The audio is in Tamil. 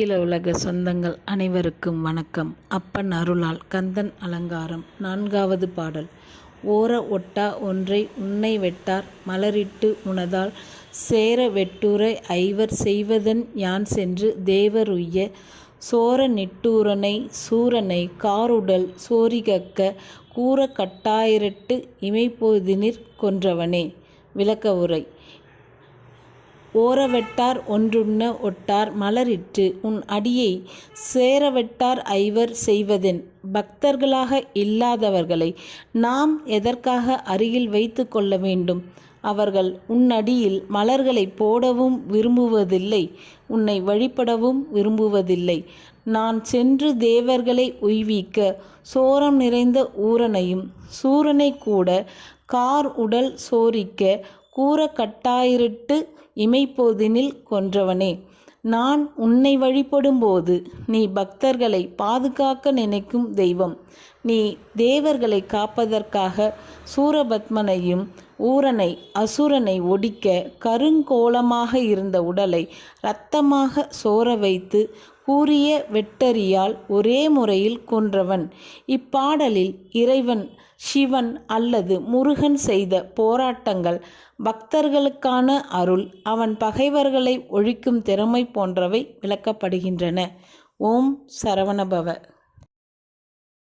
அகில உலக சொந்தங்கள் அனைவருக்கும் வணக்கம். அப்பன் அருளால் கந்தன் அலங்காரம். நான்காவது பாடல். ஓர ஒட்டா ஒன்றை உன்னை வெட்டார் மலரிட்டு உனதால் சேர வெட்டுரை ஐவர் செய்வதன் யான் சென்று தேவருய்ய சோர நிட்டூரனை சூரனை காருடல் சோரிகக்க கூற கட்டாயிரட்டு இமைப்போதினிற் கொன்றவனே. விளக்க உரை. ஓரவெட்டார் ஒன்றுண்ண ஒட்டார் மலரிட்டு உன் அடியை சேரவெட்டார் ஐவர் செய்வதென். பக்தர்களாக இல்லாதவர்களை நாம் எதற்காக அருகில் வைத்து கொள்ள வேண்டும்? அவர்கள் உன்னடியில் மலர்களை போடவும் விரும்புவதில்லை உன்னை வழிபடவும் விரும்புவதில்லை. நான் சென்று தேவர்களை உய்விக்க சோரம் நிறைந்த ஊரனையும் சூரனை கூட கார் உடல் சோரிக்க கூற கட்டாயிரட்டு இமைப்போதினில் கொன்றவனே. நான் உன்னை வழிபடும்போது நீ பக்தர்களை பாதுகாக்க நினைக்கும் தெய்வம். நீ தேவர்களை காப்பதற்காக சூரபத்மனையும் ஊரனை அசுரனை ஒடிக்க கருங்கோலமாக இருந்த உடலை இரத்தமாக சோர வைத்து கூறிய வெட்டரியால் ஒரே முறையில் கொன்றவன். இப்பாடலில் இறைவன் சிவன் அல்லது முருகன் செய்த போராட்டங்கள் பக்தர்களுக்கான அருள் அவன் பகைவர்களை ஒழிக்கும் திறமை போன்றவை விளக்கப்படுகின்றன. ஓம் சரவணபவ.